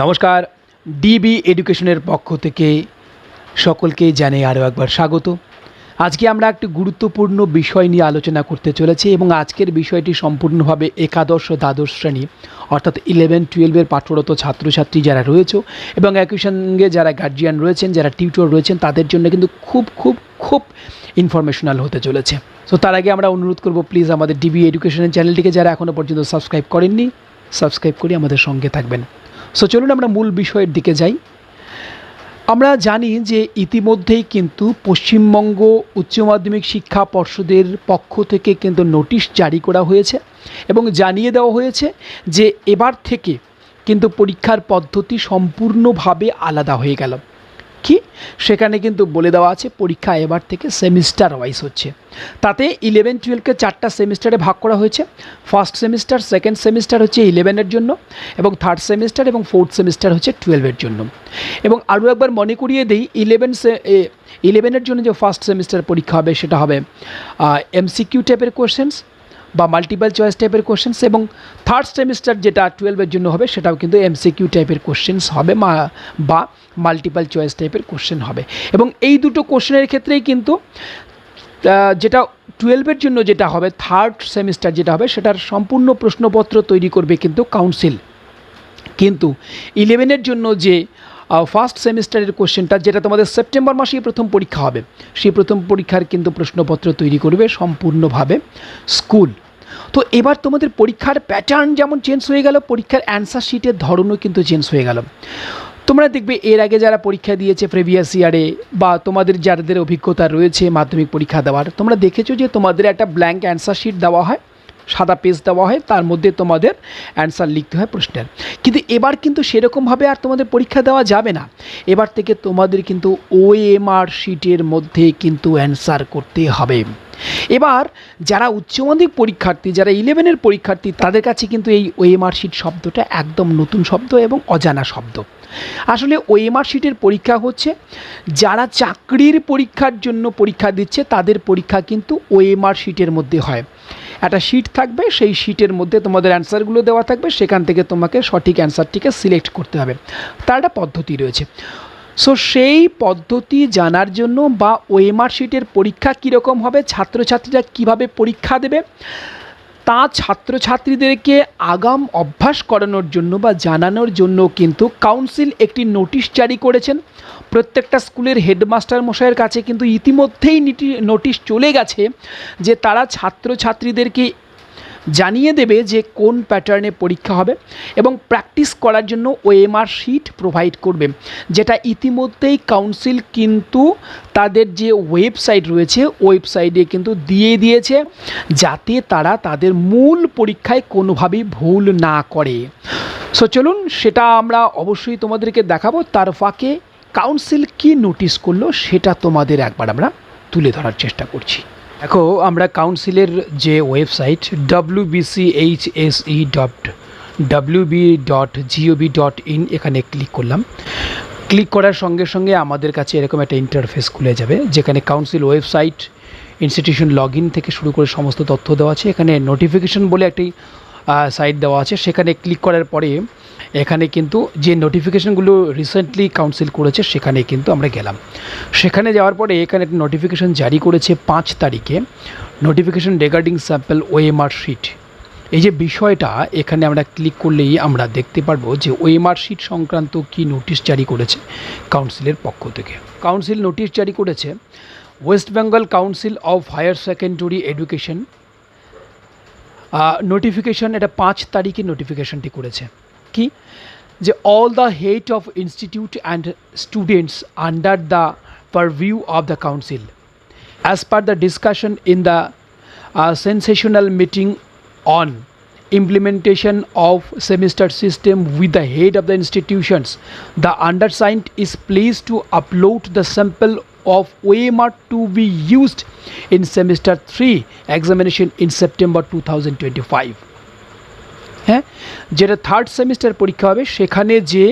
নমস্কার। ডিবি এডুকেশনের পক্ষ থেকে সকলকে জানাই আরও একবার স্বাগত। আজকে আমরা একটি গুরুত্বপূর্ণ বিষয় নিয়ে আলোচনা করতে চলেছি এবং আজকের বিষয়টি সম্পূর্ণভাবে একাদশ ও দ্বাদশ শ্রেণি, অর্থাৎ ইলেভেন টুয়েলভের পাঠরত ছাত্রছাত্রী যারা রয়েছে এবং একই সঙ্গে যারা গার্জিয়ান রয়েছেন, যারা টিউটর রয়েছেন, তাদের জন্য কিন্তু খুব খুব খুব ইনফরমেশনাল হতে চলেছে। সো তার আগে আমরা অনুরোধ করব প্লিজ আমাদের ডিবি এডুকেশনের চ্যানেলটিকে যারা এখনও পর্যন্ত সাবস্ক্রাইব করেননি সাবস্ক্রাইব করে আমাদের সঙ্গে থাকবেন। সো চলুন আমরা মূল বিষয়ের দিকে যাই। আমরা জানি যে ইতিমধ্যেই কিন্তু পশ্চিমবঙ্গ উচ্চ মাধ্যমিক শিক্ষা পর্ষদের পক্ষ থেকে কিন্তু নোটিশ জারি করা হয়েছে এবং জানিয়ে দেওয়া হয়েছে যে এবার থেকে কিন্তু পরীক্ষার পদ্ধতি সম্পূর্ণভাবে আলাদা হয়ে গেল। কি? সেখানে কিন্তু বলে দেওয়া আছে, পরীক্ষা এবার থেকে সেমিস্টার ওয়াইজ হচ্ছে। তাতে ইলেভেন টুয়েলভকে চারটা সেমিস্টারে ভাগ করা হয়েছে। ফার্স্ট সেমিস্টার সেকেন্ড সেমিস্টার হচ্ছে ইলেভেনের জন্য এবং থার্ড সেমিস্টার এবং ফোর্থ সেমিস্টার হচ্ছে টুয়েলভের জন্য। এবং আরও একবার মনে করিয়ে দিই ইলেভেন ইলেভেনের জন্য যে ফার্স্ট সেমিস্টার পরীক্ষা হবে, সেটা হবে এমসিকিউ টাইপের কোশ্চেন্স বা মাল্টিপাল চয়েস টাইপের কোশ্চেন্স এবং থার্ড সেমিস্টার যেটা টুয়েলভের জন্য হবে, সেটাও কিন্তু এমসিকিউ টাইপের কোশ্চেন্স হবে বা মাল্টিপাল চয়েস টাইপের কোশ্চেন হবে। এবং এই দুটো কোশ্চেনের ক্ষেত্রেই কিন্তু যেটা টুয়েলভের জন্য যেটা হবে থার্ড সেমিস্টার যেটা হবে, সেটার সম্পূর্ণ প্রশ্নপত্র তৈরি করবে কিন্তু কাউন্সিল কিন্তু ইলেভেনের জন্য যে ফার্স্ট সেমিস্টারের কোশ্চেনটা যেটা তোমাদের সেপ্টেম্বর মাসেই প্রথম পরীক্ষা হবে, সেই প্রথম পরীক্ষার কিন্তু প্রশ্নপত্র তৈরি করবে সম্পূর্ণভাবে স্কুল তো এবার তোমাদের পরীক্ষার প্যাটার্ন যেমন চেঞ্জ হয়ে গেল, পরীক্ষার অ্যান্সার শিটের ধরনও কিন্তু চেঞ্জ হয়ে গেল। তোমরা দেখবে এর আগে যারা পরীক্ষা দিয়েছে প্রিভিয়াস ইয়ারে বা তোমাদের যাদের অভিজ্ঞতা রয়েছে মাধ্যমিক পরীক্ষা দেওয়ার, তোমরা দেখেছ যে তোমাদের একটা ব্ল্যাঙ্ক অ্যান্সার শিট দেওয়া হয়। সাদা পেজ দেওয়া হয়, তার মধ্যে তোমাদের অ্যান্সার লিখতে হয় প্রশ্নের। কিন্তু এবার কিন্তু সেরকমভাবে আর তোমাদের পরীক্ষা দেওয়া যাবে না। এবার থেকে তোমাদের কিন্তু ওএমআর শিটের মধ্যে কিন্তু অ্যান্সার করতে হবে। এবার যারা উচ্চমাধ্যমিক পরীক্ষার্থী, যারা ইলেভেনের পরীক্ষার্থী, তাদের কাছে কিন্তু এই ওএমআর শিট শব্দটা একদম নতুন শব্দ এবং অজানা শব্দ। আসলে ওএমআর শিটের পরীক্ষা হচ্ছে, যারা চাকরির পরীক্ষার জন্য পরীক্ষা দিচ্ছে, তাদের পরীক্ষা কিন্তু ওএমআর শিটের মধ্যে হয়। একটা শিট থাকবে, সেই শিটের মধ্যে তোমাদের অ্যান্সারগুলো দেওয়া থাকবে, সেখান থেকে তোমাকে সঠিক অ্যান্সারটিকে সিলেক্ট করতে হবে। তার একটা পদ্ধতি রয়েছে। সো সেই পদ্ধতি জানার জন্য বা ওএমআর শিটের পরীক্ষা কীরকম হবে, ছাত্রছাত্রীরা কীভাবে পরীক্ষা দেবে, তা ছাত্রছাত্রীদেরকে আগাম অভ্যাস করানোর জন্য বা জানানোর জন্য কিন্তু কাউন্সিল একটি নোটিশ জারি করেছেন। প্রত্যেকটা স্কুলের হেডমাস্টার মশাইয়ের কাছে কিন্তু ইতিমধ্যেই নিটি- নোটিশ চলে গেছে যে তারা ছাত্রছাত্রীদেরকে জানিয়ে দেবে যে কোন প্যাটার্নে পরীক্ষা হবে এবং প্র্যাকটিস করার জন্য ওএমআর শিট প্রোভাইড করবে, যেটা ইতিমধ্যেই কাউন্সিল কিন্তু তাদের যে ওয়েবসাইট রয়েছে, ওয়েবসাইটে কিন্তু দিয়ে দিয়েছে যাতে তারা তাদের মূল পরীক্ষায় কোনোভাবেই ভুল না করে। সো চলুন সেটা আমরা অবশ্যই তোমাদেরকে দেখাবো। তার ফাঁকে কাউন্সিল কি নোটিশ করল সেটা তোমাদের একবার আমরা তুলে ধরার চেষ্টা করছি। দেখো, আমরা কাউন্সিলের যে website W BC H S E dot W B dot GOB dot in এখানে ক্লিক করলাম। ক্লিক করার সঙ্গে সঙ্গে আমাদের কাছে এরকম একটা ইন্টারফেস খুলে যাবে, যেখানে কাউন্সিল ওয়েবসাইট ইনস্টিটিউশন লগ থেকে শুরু করে সমস্ত তথ্য দেওয়া আছে। এখানে নোটিফিকেশন বলে একটি সাইট দেওয়া আছে। সেখানে ক্লিক করার পরে এখানে কিন্তু যে নোটিফিকেশনগুলো রিসেন্টলি কাউন্সিল করেছে, সেখানে কিন্তু আমরা গেলাম। সেখানে যাওয়ার পরে এখানে একটা নোটিফিকেশন জারি করেছে পাঁচ তারিখে। Notification regarding sample OMR sheet এই যে বিষয়টা, এখানে আমরা ক্লিক করলেই আমরা দেখতে পারব যে ওএমআর শিট সংক্রান্ত কি নোটিশ জারি করেছে কাউন্সিলের পক্ষ থেকে। কাউন্সিল নোটিশ জারি করেছে। West Bengal council of higher secondary education notification এটা পাঁচ তারিখে নোটিফিকেশনটি করেছে কি যে all the head of institute and students under the purview of the council per the discussion in the uh, sensational meeting on implementation of semester system with the head of the institutions the undersigned is pleased to upload the sample of OMR to be used in semester 3 examination in September 2025 হ্যাঁ যেটা third semester পরীক্ষা হবে সেখানে যে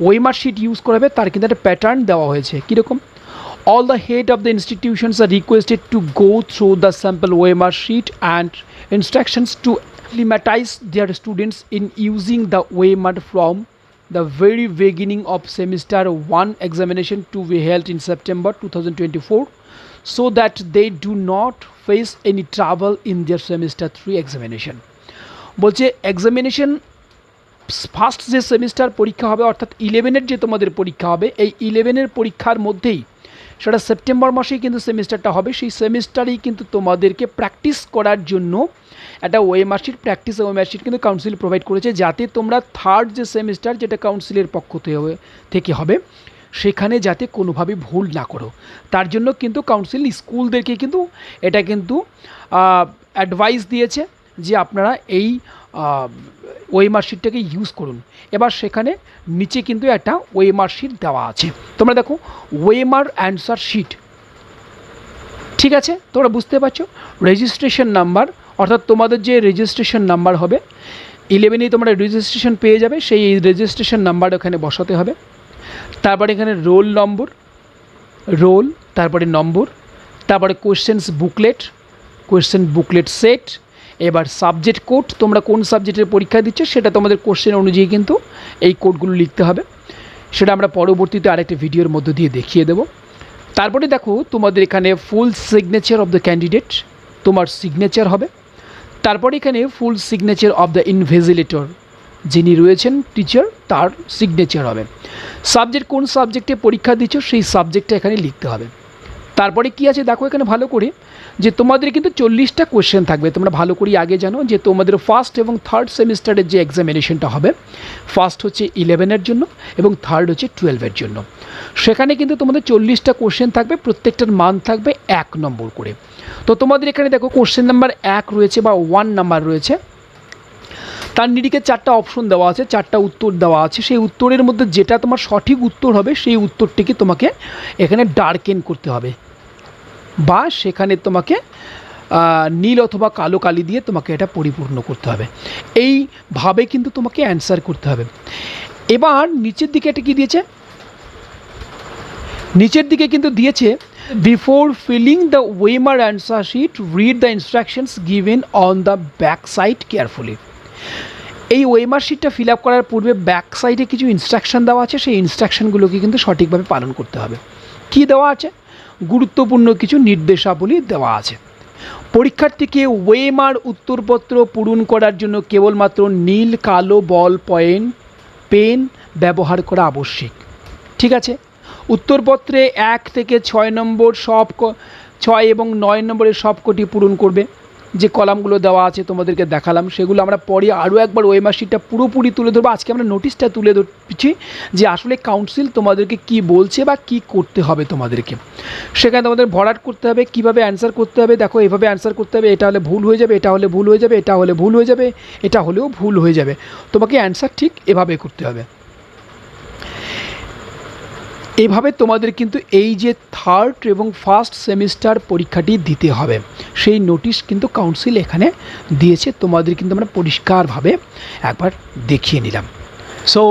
OMR sheet use করা হবে তার কিন্তু একটা প্যাটার্ন দেওয়া হয়েছে কীরকম all the head of the institutions are requested to go through the sample OMR sheet and instructions to acclimatize their students in using the OMR from the very beginning of semester 1 examination to be held in September 2024 so that they do not face any trouble in their semester 3 examination বলছে examination first যে semester পরীক্ষা হবে অর্থাৎ ইলেভেনের যে তোমাদের পরীক্ষা হবে এই ইলেভেনের পরীক্ষার মধ্যেই সেটা সেপ্টেম্বর মাসেই কিন্তু সেমিস্টারটা হবে। সেই সেমিস্টারেই কিন্তু তোমাদেরকে প্র্যাকটিস করার জন্য একটা ওয়েমার্কশিট প্র্যাকটিস ওয়েমার্কশিট কিন্তু কাউন্সিল প্রোভাইড করেছে যাতে তোমরা থার্ড যে সেমিস্টার যেটা কাউন্সিলের পক্ষ থেকে হবে- থেকে হবে, সেখানে যাতে কোনোভাবে ভুল না করো। তার জন্য কিন্তু কাউন্সিল স্কুলদেরকে কিন্তু এটা কিন্তু অ্যাডভাইস দিয়েছে যে আপনারা এই ওয়েমার্কশিটটাকে ইউজ করুন। এবার সেখানে নিচে কিন্তু একটা ওয়েমার্কশিট দেওয়া আছে। তোমরা দেখো ওয়েমার অ্যান্সার শিট ঠিক আছে? তোমরা বুঝতে পারছ? রেজিস্ট্রেশন নাম্বার অর্থাৎ তোমাদের যে রেজিস্ট্রেশন নাম্বার হবে ইলেভেনেই তোমরা রেজিস্ট্রেশন পেয়ে যাবে, সেই রেজিস্ট্রেশন নাম্বার ওখানে বসাতে হবে। তারপরে এখানে রোল নম্বর রোল তারপরে নম্বর তারপরে questions booklet question booklet set এবার সাবজেক্ট কোড তোমরা কোন সাবজেক্টের পরীক্ষা দিচ্ছ সেটা তোমাদের কোশ্চেন অনুযায়ী কিন্তু এই কোডগুলো লিখতে হবে। সেটা আমরা পরবর্তীতে আরেকটা ভিডিওর মধ্য দিয়ে দেখিয়ে দেবো। তারপরে দেখো, তোমাদের এখানে full signature of the candidate তোমার সিগনেচার হবে। তারপরে এখানে full signature of the invigilator যিনি রয়েছেন টিচার তার সিগনেচার হবে। সাবজেক্ট কোন সাবজেক্টে পরীক্ষা দিচ্ছ সেই সাবজেক্টটা এখানে লিখতে হবে। তারপরে কি আছে? দেখো এখানে ভালো করে যে তোমাদের কিন্তু চল্লিশটা কোয়েশ্চেন থাকবে। তোমরা ভালো করে আগে জানো যে তোমাদের ফার্স্ট এবং থার্ড সেমিস্টারের যে এক্সামিনেশনটা হবে ফার্স্ট হচ্ছে ইলেভেনের জন্য এবং থার্ড হচ্ছে টুয়েলভের জন্য। সেখানে কিন্তু তোমাদের চল্লিশটা কোশ্চেন থাকবে, প্রত্যেকটার মান থাকবে এক নম্বর করে। তো তোমাদের এখানে দেখো কোশ্চেন নাম্বার এক রয়েছে বা ওয়ান নাম্বার রয়েছে। তার নিরিখে চারটা অপশন দেওয়া আছে, চারটা উত্তর দেওয়া আছে। সেই উত্তরের মধ্যে যেটা তোমার সঠিক উত্তর হবে, সেই উত্তরটিকে তোমাকে এখানে ডার্কেন করতে হবে। বা সেখানে তোমাকে নীল অথবা কালো কালি দিয়ে তোমাকে এটা পরিপূর্ণ করতে হবে। এইভাবে কিন্তু তোমাকে অ্যান্সার করতে হবে। এবার নিচের দিকে এটা কি দিয়েছে? নিচের দিকে কিন্তু দিয়েছে before filling the OMR answer sheet read the instructions given on the back side carefully এই ওয়েমার শিটটা ফিল আপ করার পূর্বে ব্যাক সাইডে কিছু ইনস্ট্রাকশন দেওয়া আছে, সেই ইনস্ট্রাকশনগুলোকে কিন্তু সঠিকভাবে পালন করতে হবে। কি দেওয়া আছে? গুরুত্বপূর্ণ কিছু নির্দেশাবলী দেওয়া আছে। পরীক্ষার্থীকে ওয়েমার উত্তরপত্র পূরণ করার জন্য কেবলমাত্র নীল, কালো বল পয়েন্ট, পেন ব্যবহার করা আবশ্যিক। ঠিক আছে? উত্তরপত্রে এক থেকে ছয় নম্বর সব ছয় এবং নয় নম্বরের সব কটি পূরণ করবে। যে কলামগুলো দেওয়া আছে তোমাদেরকে দেখালাম, সেগুলো আমরা পরে আরও একবার ওয়েমার শিটটা পুরোপুরি তুলে ধরবো। আজকে আমরা নোটিশটা তুলে ধরছি যে আসলে কাউন্সিল তোমাদেরকে কি বলছে বা কি করতে হবে তোমাদেরকে। সেখানে তোমাদের ভরাট করতে হবে, কীভাবে অ্যান্সার করতে হবে, দেখো এভাবে অ্যান্সার করতে হবে, এটা হলে ভুল হয়ে যাবে, এটা হলে ভুল হয়ে যাবে, এটা হলে ভুল হয়ে যাবে, এটা হলেও ভুল হয়ে যাবে। তোমাকে অ্যান্সার ঠিক এভাবে করতে হবে। এভাবে তোমাদের কিন্তু এই যে থার্ড এবং ফার্স্ট সেমিস্টার পরীক্ষাটি দিতে হবে। সেই নোটিশ কিন্তু কাউন্সিল এখানে দিয়েছে, তোমাদের কিন্তু আমরা পরিষ্কারভাবে একবার দেখিয়ে নিলাম। সো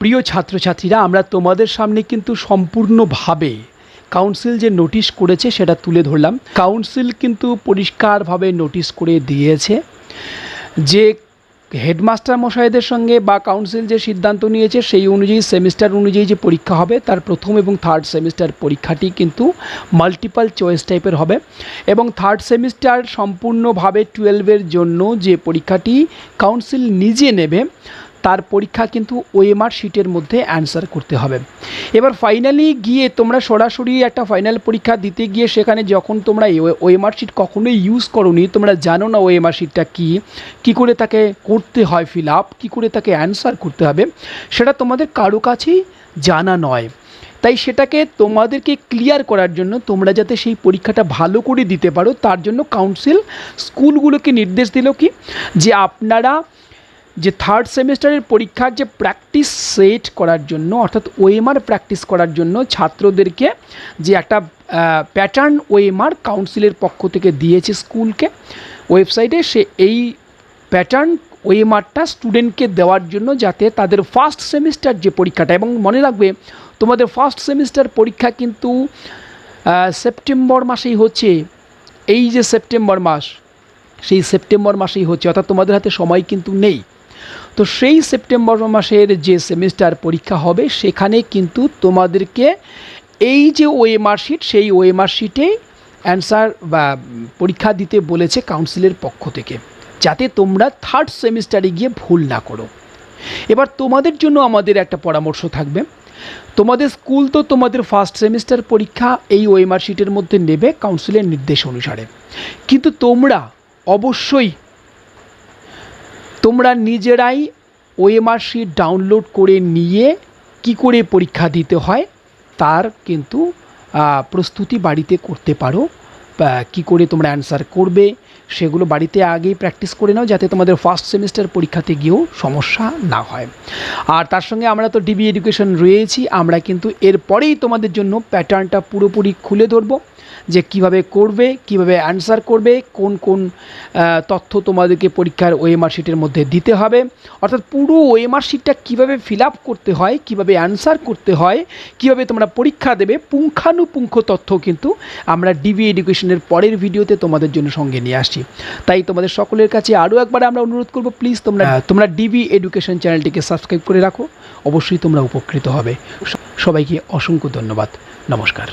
প্রিয় ছাত্রছাত্রীরা, আমরা তোমাদের সামনে কিন্তু সম্পূর্ণভাবে কাউন্সিল যে নোটিশ করেছে সেটা তুলে ধরলাম। কাউন্সিল কিন্তু পরিষ্কারভাবে নোটিশ করে দিয়েছে যে হেডমাস্টার মশাইদের সঙ্গে বা কাউন্সিল যে সিদ্ধান্ত নিয়েছে, সেই অনুযায়ী সেমিস্টার অনুযায়ী যে পরীক্ষা হবে, তার প্রথম এবং থার্ড সেমিস্টার পরীক্ষাটি কিন্তু মাল্টিপাল চয়েস টাইপের হবে। এবং থার্ড সেমিস্টার সম্পূর্ণভাবে টুয়েলভের জন্য যে পরীক্ষাটি কাউন্সিল নিজে নেবে তার পরীক্ষা কিন্তু ওএমআর শিটের মধ্যে অ্যান্সার করতে হবে। এবার ফাইনালি গিয়ে তোমরা সরাসরি একটা ফাইনাল পরীক্ষা দিতে গিয়ে সেখানে যখন তোমরা ওএমআর শিট কখনোই ইউজ করোনি, তোমরা জানো না ওএমআর শিটটা কী কী করে তাকে করতে হয় ফিল আপ কী করে তাকে অ্যান্সার করতে হবে, সেটা তোমাদের কারও কাছেই জানা নয়। তাই সেটাকে তোমাদেরকে ক্লিয়ার করার জন্য তোমরা যাতে সেই পরীক্ষাটা ভালো করে দিতে পারো, তার জন্য কাউন্সিল স্কুলগুলোকে নির্দেশ দিল কি, যে আপনারা যে থার্ড সেমিস্টারের পরীক্ষার যে প্র্যাকটিস সেট করার জন্য, অর্থাৎ ওএমআর প্র্যাকটিস করার জন্য ছাত্রদেরকে যে একটা প্যাটার্ন ওএমআর কাউন্সিলের পক্ষ থেকে দিয়েছে স্কুলকে ওয়েবসাইটে সে এই প্যাটার্ন ওএমআরটা স্টুডেন্টকে দেওয়ার জন্য যাতে তাদের ফার্স্ট সেমিস্টার যে পরীক্ষাটা, এবং মনে রাখবে, তোমাদের ফার্স্ট সেমিস্টার পরীক্ষা কিন্তু সেপ্টেম্বর মাসেই হচ্ছে। এই যে সেপ্টেম্বর মাস, সেই সেপ্টেম্বর মাসেই হচ্ছে, অর্থাৎ তোমাদের হাতে সময় কিন্তু নেই। তো সেই সেপ্টেম্বর মাসের যে সেমিস্টার পরীক্ষা হবে, সেখানে কিন্তু তোমাদেরকে এই যে ওএমআর শিট সেই ওএমআর শিটে অ্যান্সার বা পরীক্ষা দিতে বলেছে কাউন্সিলের পক্ষ থেকে, যাতে তোমরা থার্ড সেমিস্টারে গিয়ে ভুল না করো। এবার তোমাদের জন্য আমাদের একটা পরামর্শ থাকবে। তোমাদের স্কুল তো তোমাদের ফার্স্ট সেমিস্টার পরীক্ষা, এই ওএমআর শিটের মধ্যে নেবে কাউন্সিলের নির্দেশ অনুসারে। কিন্তু তোমরা অবশ্যই তোমরা নিজেরাই ওএমআর ডাউনলোড করে নিয়ে কি করে পরীক্ষা দিতে হয়, তার কিন্তু প্রস্তুতি বাড়িতে করতে পারো। কী করে তোমরা অ্যান্সার করবে সেগুলো বাড়িতে আগেই প্র্যাকটিস করে নাও যাতে তোমাদের ফার্স্ট সেমিস্টার পরীক্ষাতে গিয়েও সমস্যা না হয়। আর তার সঙ্গে আমরা তো ডিবি এডুকেশন রয়েছি, আমরা কিন্তু এরপরেই তোমাদের জন্য প্যাটার্নটা পুরোপুরি খুলে ধরবো যে কীভাবে করবে, কীভাবে অ্যান্সার করবে, কোন কোন তথ্য তোমাদেরকে পরীক্ষার ওএমআর শিটের মধ্যে দিতে হবে। অর্থাৎ পুরো ওএমআর শিটটা কীভাবে ফিল আপ করতে হয়, কীভাবে অ্যান্সার করতে হয়, কীভাবে তোমরা পরীক্ষা দেবে, পুঙ্খানুপুঙ্খ তথ্য কিন্তু আমরা ডিবি এডুকেশনের পরের ভিডিওতে তোমাদের জন্য সঙ্গে নিয়ে আসছি। তাই তোমাদের সকলের কাছে আরও একবার আমরা অনুরোধ করব প্লিজ তোমরা তোমরা ডিবি এডুকেশন চ্যানেলটিকে সাবস্ক্রাইব করে রাখো। অবশ্যই তোমরা উপকৃত হবে। সবাইকে অসংখ্য ধন্যবাদ। নমস্কার।